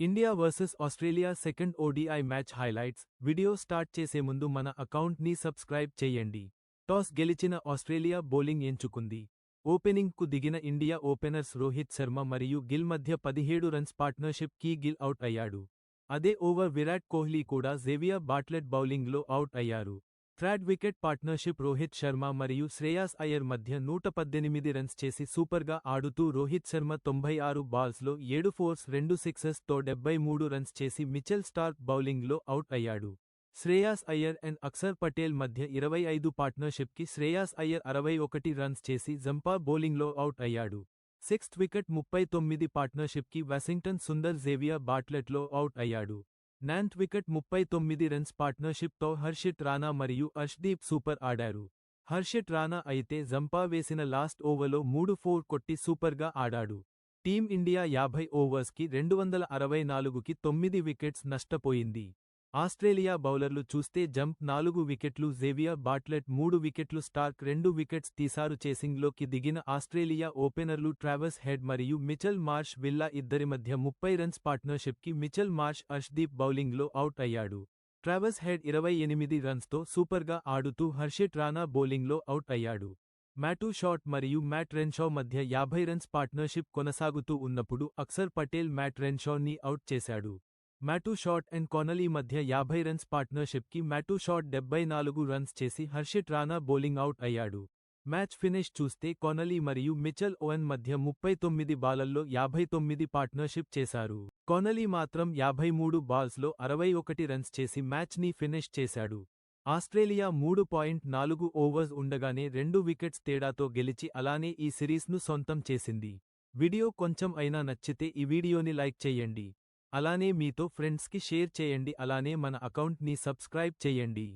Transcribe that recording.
India versus Australia second ODI match highlights video start చేసే ముందు మన అకౌంట్ని సబ్స్క్రైబ్ చేయండి. టాస్ గెలిచిన ఆస్ట్రేలియా బౌలింగ్ ఎంచుకుంది. ఓపెనింగ్కు దిగిన ఇండియా ఓపెనర్స్ రోహిత్ శర్మ మరియు గిల్ మధ్య పదిహేడు రన్స్ పార్ట్నర్షిప్ కీ గిల్ అవుట్ అయ్యాడు. అదే ఓవర్ విరాట్ కోహ్లీ కూడా జేవియా బాట్లెట్ బౌలింగ్లో అవుట్ అయ్యారు. Third wicket partnership Rohit Sharma మరియు శ్రేయాస్ అయ్యర్ మధ్య నూట పద్దెనిమిది రన్స్ చేసి సూపర్గా ఆడుతూ రోహిత్ శర్మ తొంభై ఆరు బాల్స్లో ఏడు ఫోర్స్ రెండు సిక్సెస్తో డెబ్బై మూడు రన్స్ చేసి మిచెల్ స్టార్క్ బౌలింగ్లో అవుట్ అయ్యాడు. శ్రేయాస్ అయ్యర్ అండ్ అక్సర్ పటేల్ మధ్య ఇరవై ఐదు పార్ట్నర్షిప్కి శ్రేయాస్ అయ్యర్ అరవై ఒకటి రన్స్ చేసి జంపా బౌలింగ్లో అవుట్ అయ్యాడు. సిక్స్త్ వికెట్ ముప్పై తొమ్మిది పార్ట్నర్షిప్కి వాషింగ్టన్ సుందర్ జేవియా బాట్లెట్లో అవుట్ అయ్యాడు. నాన్త్ వికెట్ ముప్పై తొమ్మిది రన్స్ పార్ట్నర్షిప్తో హర్షిత్ రాణా మరియు అర్ష్దీప్ సూపర్ ఆడారు. హర్షిత్ రాణా అయితే జంపా వేసిన లాస్ట్ ఓవర్లో మూడు ఫోర్ కొట్టి సూపర్గా ఆడాడు. టీం ఇండియా యాభై ఓవర్స్కి రెండు వందల అరవై నాలుగుకి తొమ్మిది వికెట్స్ నష్టపోయింది. ఆస్ట్రేలియా బౌలర్లు చూస్తే జంప్ నాలుగు వికెట్లు జేవియా బాట్లెట్ మూడు వికెట్లు స్టార్క్ రెండు వికెట్స్ తీసారు. చేసింగ్లోకి దిగిన ఆస్ట్రేలియా ఓపెనర్లు ట్రావెస్ హెడ్ మరియు మిచెల్ మార్ష్ విల్లా ఇద్దరి మధ్య ముప్పై రన్స్ పార్ట్నర్షిప్కి మిచెల్ మార్ష్ అర్ష్దీప్ బౌలింగ్లో అవుట్ అయ్యాడు. ట్రావెస్ హెడ్ ఇరవై ఎనిమిది రన్స్తో సూపర్గా ఆడుతూ హర్షిట్ రాణా బౌలింగ్లో అవుట్ అయ్యాడు. మ్యాటూ షాట్ మరియు మ్యాట్ రెన్షా మధ్య యాభై రన్స్ పార్ట్నర్షిప్ కొనసాగుతూ ఉన్నప్పుడు అక్సర్ పటేల్ మ్యాట్ రెన్షాని అవుట్ చేశాడు. మ్యాటూ షాట్ అండ్ కొనలీ మధ్య యాభై రన్స్ పార్ట్నర్షిప్కి మ్యాటూ షాట్ డెబ్బై నాలుగు రన్స్ చేసి హర్షిట్ రాణా బౌలింగ్ అవుట్ అయ్యాడు. మ్యాచ్ ఫినిష్ చూస్తే కొనలీ మరియు మిచెల్ ఓవెన్ మధ్య ముప్పై తొమ్మిది బాలల్లో యాభై తొమ్మిది పార్ట్నర్షిప్ చేశారు. కొనలీ మాత్రం యాభై మూడు బాల్స్లో అరవై ఒకటి రన్స్ చేసి మ్యాచ్ని ఫినిష్ చేశాడు. ఆస్ట్రేలియా మూడు పాయింట్ నాలుగు ఓవర్స్ ఉండగానే రెండు వికెట్స్ తేడాతో గెలిచి అలానే ఈ సిరీస్ను సొంతం చేసింది. వీడియో కొంచెం అయినా నచ్చితే ఈ వీడియోని లైక్ చేయండి. అలానే మీతో ఫ్రెండ్స్కి షేర్ చేయండి అలానే మన అకౌంట్ని సబ్స్క్రైబ్ చేయండి.